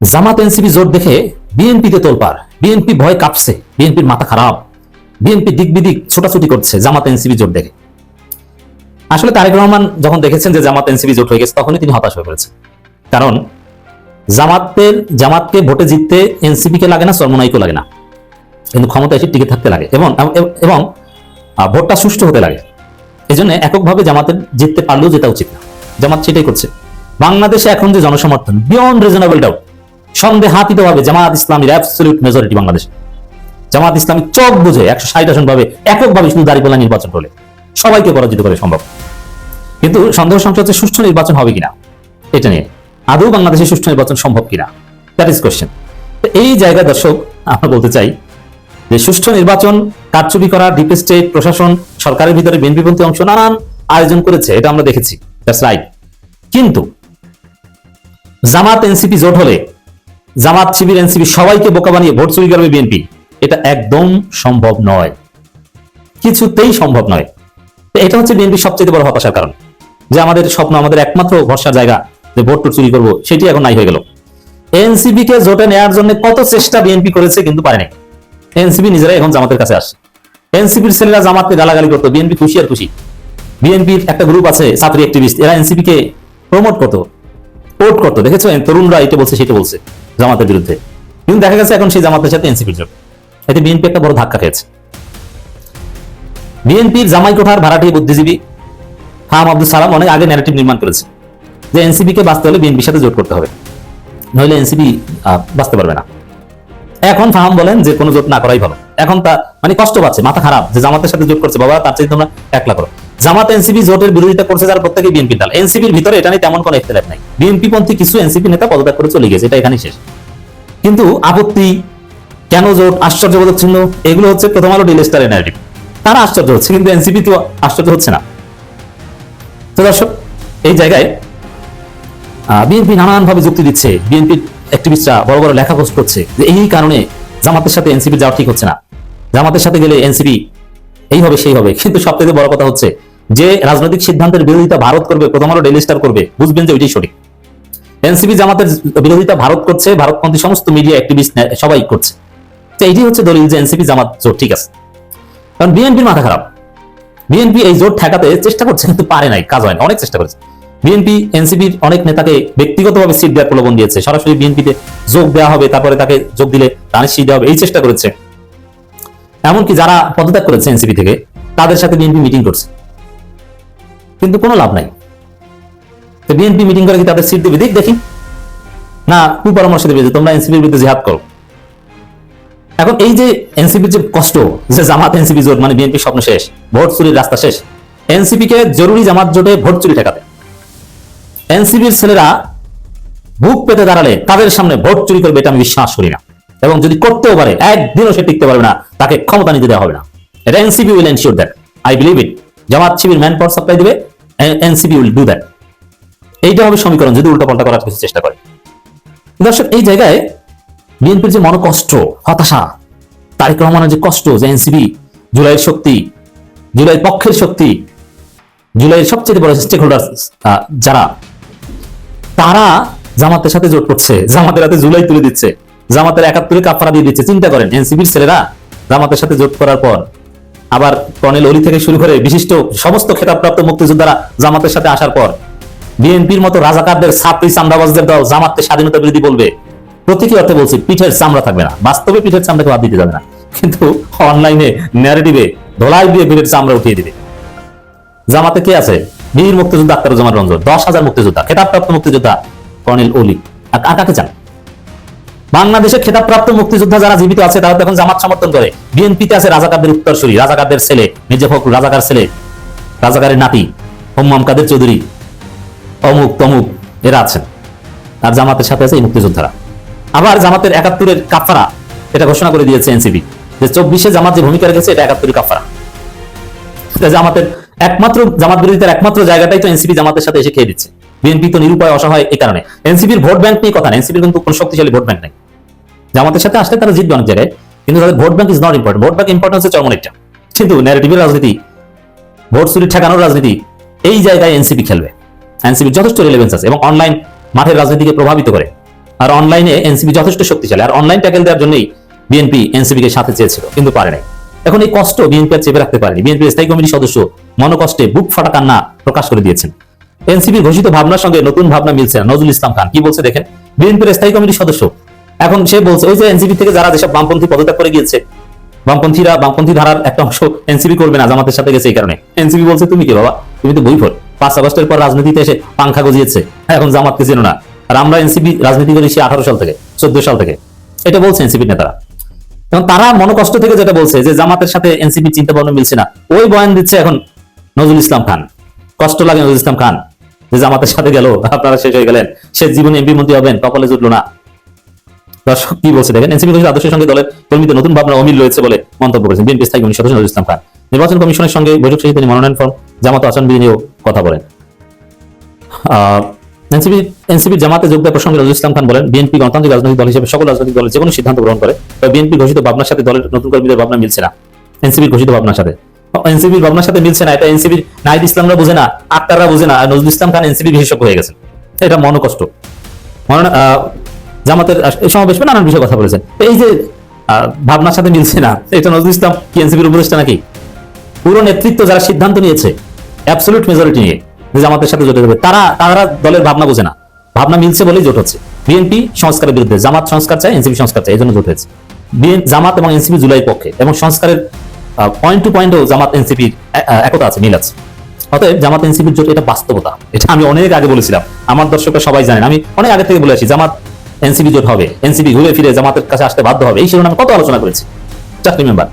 জামাত NCP জোট দেখে বিএনপিতে তোলপাড়। বিএনপি ভয় কাঁপছে, বিএনপির মাথা খারাপ। বিএনপি দিক বিদিক ছোটাছুটি করছে জামাত এনসিপি জোট দেখে। আসলে তারেক রহমান যখন দেখেছেন যে জামাত এনসিপি জোট হয়ে গেছে, তখনই তিনি হতাশ হয়ে পড়েছেন। কারণ জামাতের, জামাতকে ভোটে জিততে এনসিপি কে লাগে না, সরমনাইকেও লাগে না। কিন্তু ক্ষমতা এসে টিকে থাকতে লাগে এবং এবং ভোটটা সুষ্ঠু হতে লাগে। এই জন্য এককভাবে জামাতের জিততে পারলেও যেটা উচিত না। জামাত সেটাই করছে। বাংলাদেশে এখন যে জনসমর্থন বিয়ন্ড রিজনেবল ডাউট সন্দেহাতীত ভাবে জামাত ইসলামীর অ্যাবসলিউট মেজরিটি বাংলাদেশ। জামাত ইসলামী চোখ বুঝে একশো ষাট আসন ভাবে এককভাবে শুধু দাঁড়িপাল্লা নির্বাচন করলে সবাইকে পরাজিত করে সম্ভব। কিন্তু সন্দেহ হচ্ছে সুষ্ঠু নির্বাচন হবে কিনা? এটা নিয়ে। আদৌ বাংলাদেশে সুষ্ঠু নির্বাচন সম্ভব কিনা? দ্যাট ইজ কোয়েশ্চেন এই জায়গায় দর্শক, আমরা বলতে চাই যে সুষ্ঠু নির্বাচন, কারচুপি করা ডিপ স্টেট প্রশাসন, সরকারের ভিতরে বিএনপিপন্থী অংশ নানান আয়োজন করেছে, এটা আমরা দেখেছি। দ্যাটস রাইট কিন্তু জামাত এনসিপি জোট হলে জামাত শিবির এনসিপি সবাইকে বোকা বানিয়ে ভোট চুরি করবে বিএনপি। এটা একদম সম্ভব নয়। কিছুতেই সম্ভব নয়। এটা হচ্ছে বিএনপির সবচেয়ে বড় হতাশার কারণ। যে আমাদের স্বপ্ন, আমাদের একমাত্র ভরসার জায়গা যে ভোট টোট চুরি করব, সেটি এখন নাই হয়ে গেল। এনসিপি কে জোটে নেওয়ার জন্য কত চেষ্টা বিএনপি করেছে কিন্তু পারেনি এনসিপি নিজেরাই এখন জামাতের কাছে আসে এনসিপির ছেলেরা জামাতকে গালাগালি করতো, বিএনপি খুশি আর খুশি। বিএনপির একটা গ্রুপ আছে, ছাত্রী অ্যাক্টিভিস্ট এরা এনসিপি কে প্রমোট করতো কোর্ট করতো। দেখেছ? তরুণরা এটা বলছে, সেটা বলছে। জামাতের বিরুদ্ধে। কিন্তু দেখা গেছে এখন সেই জামাতের সাথে এনসিপির জোট এতে বিএনপি একটা বড় ধাক্কা খেয়েছে। বিএনপির জামাই কোঠার ভাড়াটিয়া বুদ্ধিজীবী হাম আব্দুল সালাম অনেক আগে ন্যারেটিভ নির্মাণ করেছে যে এনসিপি কে বাঁচতে হলে বিএনপির সাথে জোট করতে হবে। নইলে এনসিপি বাঁচতে পারবে না। এখন ফাহাম বলেন যে কোনো জোট না করাই ভালো। এখন তা মানে কষ্ট পাচ্ছে, মাথা খারাপ যে জামাতের সাথে জোট করছে, বাবা, তার চাইতে তোমরা একলা করো। জামাত এনসিপি জোটের বিরোধিতা করছে যারা প্রত্যেকে বিএনপি দল এনসিপির ভিতরে এটা নিয়ে তেমন কোনো ইখতলাফ নাই। বিএনপি পন্থী কিছু এনসিপি নেতা পদত্যাগ করে চলে গেছে, এটা এখানেই শেষ। কিন্তু আপত্তি, কেন জোট, আশ্চর্যবোধক চিহ্ন, এগুলো হচ্ছে প্রথম আলো ডিল স্টারের ন্যারেটিভ তারা আশ্চর্য হচ্ছে, কিন্তু এনসিপি তো আশ্চর্য হচ্ছে না। তো দর্শক, এই জায়গায় বিএনপি নানানভাবে যুক্তি দিচ্ছে। বিএনপির অ্যাক্টিভিস্টরা বড় বড় লেখা পোস্ট করছে যে এই কারণে জামাতের সাথে এনসিপি যাওয়া ঠিক হচ্ছে না। জামাতের সাথে গেলে এনসিপি এই হবে সেই হবে কিন্তু সব থেকে বড় কথা হচ্ছে যে রাজনৈতিক সিদ্ধান্তের বিরোধিতা ভারত করবে, প্রথম আলো ডেলি স্টার করবে, বুঝবেন যে ওইটাই সঠিক। এনসিপি জামাতের বিরোধিতা ভারত করছে, ভারতপন্থী সমস্ত মিডিয়া অ্যাক্টিভিস্ট সবাই করছে। তো এইটি হচ্ছে দলিল যে এনসিপি জামাত জোট, ঠিক আছে? কারণ বিএনপির মাথা খারাপ। বিএনপি এই জোট ঠেকাতে চেষ্টা করছে, কিন্তু পারে নাই, কাজ হয় অনেক চেষ্টা করেছে। বিএনপি, এনসিপির অনেক নেতাকে ব্যক্তিগতভাবে সিট দেওয়ার প্রলোভন দিয়েছে। সরাসরি বিএনপিতে যোগ দেওয়া হবে, তারপরে তাকে যোগ দিলে তার সিট দেওয়া হবে, এই চেষ্টা করেছে। এমনকি যারা পদত্যাগ করেছে এনসিপি থেকে, তাদের সাথে বিএনপি মিটিং করছে। কিন্তু কোনো লাভ নাই। তো বিএনপি মিটিং করে কি তাদের সিট দেবে? দেখ, দেখি। না কু পরামর্শ দেবে যে তোমরা এনসিপির বিরুদ্ধে জেহাদ করো। এখন এই যে এনসিপির যে কষ্ট, যে জামাত এনসিপি জোট মানে বিএনপির স্বপ্ন শেষ, ভোট চুরির রাস্তা শেষ এনসিপি কে জরুরি জামাত জোটে ভোট চুরি ঠেকাতে। এনসিপির ছেলেরা বুক পেতে দাঁড়ালে তাদের সামনে ভোট চুরি করবে এটা আমি বিশ্বাস করি না। এবং যদি করতেও পারে, একদিনও সে টিকতে পারবে না, তাকে ক্ষমতা নিতে দেওয়া হবে না। এটা NCP will ensure that I believe it Jamaat Shibir man power supply দিবে এনসিপি উইল ডু দ্যাট এইটা হবে সমীকরণ, যদি উল্টো পাল্টা করার কিছু চেষ্টা করে। দর্শক, এই জায়গায় বিএনপির যে মনোকষ্ট, হতাশা, তারেক রহমানের যে কষ্ট, যে এনসিপি জুলাইয়ের শক্তি, জুলাইয়ের পক্ষের শক্তি, জুলাইয়ের সবচেয়ে বড় স্টেক হোল্ডার যারা, তারা জামাতের সাথে জোট করছে, জামাতের হাতে জুলাই তুলে দিচ্ছে, জামাতের একাত্তরে কাপড়া দিয়ে দিচ্ছে। চিন্তা করেন এনসিপির ছেলেরা জামাতের সাথে জোট করার পর আবার কর্নেল অলি থেকে শুরু করে বিশিষ্ট সমস্ত খেতাবপ্রাপ্ত মুক্তিযোদ্ধারা জামাতের সাথে আসার পর বিএনপির মতো রাজাকারদের ছাত্রী চামড়াবাজদের দল জামাতকে স্বাধীনতা বিরোধী বলবে। প্রতীকী অর্থে বলছি, পিঠের চামড়া থাকবে না। বাস্তবে পিঠের চামড়াকে বাদ দিতে যাবে না। কিন্তু অনলাইনে ন্যারেটিভে ধোলাই দিয়ে পিঠের চামড়া উঠিয়ে দিবে। জামাতে কে আছে? বীর মুক্তিযোদ্ধা আক্তারুজ্জামান রঞ্জন, দশ হাজার মুক্তিযোদ্ধা, খেতাবপ্রাপ্ত মুক্তিযোদ্ধা কর্নেল অলি। আর কাকে চান? বাংলাদেশে খেতাবপ্রাপ্ত মুক্তিযোদ্ধা যারা জীবিত আছে, তারা তো এখন জামাত সমর্থন করে। বিএনপিতে আছে রাজাকারদের উত্তরসূরি রাজাকারদের ছেলে, মির্জা ফখরুল, রাজাকার ছেলে, রাজাকারের নাতি, হোম্মাম কাদের চৌধুরী, অমুক তমুক, এরা আছেন। আর জামাতের সাথে আছে এই মুক্তিযোদ্ধারা। আবার জামাতের একাত্তরের কাফারা, এটা ঘোষণা করে দিয়েছে এনসিপি, যে চব্বিশে জামাত যে ভূমিকা রেখেছে, এটা একাত্তরের কাফারা। জামাতের একমাত্র, জামাত বিরোধিতার একমাত্র জায়গাটাই তো এনসিপি জামাতের সাথে এসে খেয়ে দিচ্ছে। বিএনপি তো নিরুপায়, অসহায় এই কারণে। এনসিপির ভোট ব্যাংক নিয়ে কথা না, এনসিপির কিন্তু কোনো শক্তিশালী ভোট ব্যাংক নেই। জামাতের সাথে আসলে তারা জিতবে অনেক জায়গায়, কিন্তু তাদের vote bank is not important vote bank importance হচ্ছে চরমনেকটা কিন্তু ন্যারেটিভের রাজনীতি, ভোট চুরি ঠেকানোর রাজনীতি, এই জায়গায় এনসিপি খেলবে। এনসিপির যথেষ্ট রিলেভেন্স আছে এবং অনলাইন মাঠের রাজনীতিকে প্রভাবিত করে। আর অনলাইনে এনসিপি যথেষ্ট শক্তিশালী। আর অনলাইন ট্যাকেল দেওয়ার জন্যই বিএনপি এনসিপি কে সাথে চেয়েছিল, কিন্তু পারে নাই। এখন এই কষ্ট বিএনপি আর চেপে রাখতে পারেনি। বিএনপি স্থায়ী কমিটির সদস্য মনকষ্টে বুক ফাটা কান্না প্রকাশ করে দিয়েছেন। এনসিপি ঘোষিত ভাবনার সঙ্গে নতুন ভাবনা মিলছে নজরুল ইসলাম খান, কি বলছে দেখেন? বিএনপির স্থায়ী কমিটির সদস্য এখন সে বলছে, ওই যে এনসিপি থেকে যারা যেসব বামপন্থী পদত্যাগ করে গিয়েছে, বামপন্থীরা বামপন্থী ধারার একটা অংশ এনসিপি করবে না, জামাতের সাথে গেছে এই কারণে। এনসিপি বলছে, তুমি কি বাবা? তুমি তো বই ফোর পাঁচ আগস্টের পর রাজনীতিতে এসে পাংখা গজিয়েছে, এখন জামাতকে চেনো না। আর আমরা এনসিপি রাজনীতি করি সে আঠারো সাল থেকে, চোদ্দ সাল থেকে। এটা বলছে এনসিপি নেতারা। এবং তারা মনোকষ্ট থেকে যেটা বলছে, যে জামাতের সাথে এনসিপি চিন্তা ভাবনা মিলছে না। ওই বয়ান দিচ্ছে এখন নজরুল ইসলাম খান। কষ্ট লাগে নজরুল ইসলাম খান, যে জামাতের সাথে গেল, আপনারা শেষ হয়ে গেলেন। সে জীবনে এমপি মন্ত্রী হবেন, কপালে জুটলো না। দর্শক কি বলছে দেখেন? এনসিপি ঘোষিত আদর্শের সঙ্গে দলের কর্মীদের নতুন ভাবনা অমিল রয়েছে বলে মন্তব্য করেছেন বিএনপি স্থায়ী কমিটির সদস্য নজরুল ইসলাম খান। নির্বাচন কমিশনের সঙ্গে বৈঠক শেষে তিনি মনোনয়ন ফর্ম, জামাত আসন নিয়েও কথা বলেন। এনসিপি এনসিপি জামাতে যোগ দেওয়ার প্রসঙ্গে নজরুল ইসলাম খান বলেন, বিএনপি গণতান্ত্রিক রাজনৈতিক দল হিসেবে সকল রাজনৈতিক দলের যে কোনো সিদ্ধান্ত গ্রহণ করে, তবে বিএনপি ঘোষিত ভাবনার সাথে দলের নতুন কর্মীদের ভাবনা মিলছে না। এনসিপির ঘোষিত ভাবনার সাথে। এনসিপির ভাবনার সাথে মিলছে না, এটা এনসিপির নাহিদ ইসলামরা বুঝে না, আক্তাররা বুঝে না নজরুল ইসলাম খান এনসিপি বিশেষজ্ঞ হয়ে গেছেন। এটা মনোকষ্ট। মনে জামাতের সমাবেশ নানান বিষয়ে কথা বলেছেন। এই যে ভাবনার সাথে মিলছে না এটা নজরুল ইসলাম কি এনসিপির উপদেষ্টা নাকি? পুরো নেতৃত্ব যারা সিদ্ধান্ত নিয়েছে অ্যাবসলিউট মেজরিটি নিয়ে, যে জামাতের সাথে জোটে যাবে তারা তারা দলের ভাবনা বোঝে না। ভাবনা মিলছে বলেই জোট হচ্ছে। বিএনপি সংস্কারের বিরুদ্ধে, জামাত সংস্কার চায়, এনসিপি সংস্কার চায়, এই জন্য জোট হয়েছে। জামাত এবং এনসিপি জুলাই পক্ষে, এবং সংস্কারের পয়েন্ট টু পয়েন্টও জামাত এনসিপির একতা আছে, মিল আছে। অতএব জামাত এনসিপির জোট এটা বাস্তবতা। এটা আমি অনেক আগে বলেছিলাম। আমার দর্শকরা সবাই জানেন। আমি অনেক আগে থেকে বলে আসি, জামাত এনসিপি জোট হবে এনসিপি ঘুরে ফিরে জামাতের কাছে আসতে বাধ্য হবে। এই শিরোনামে কত আলোচনা করেছি? চাকরি মেম্বার।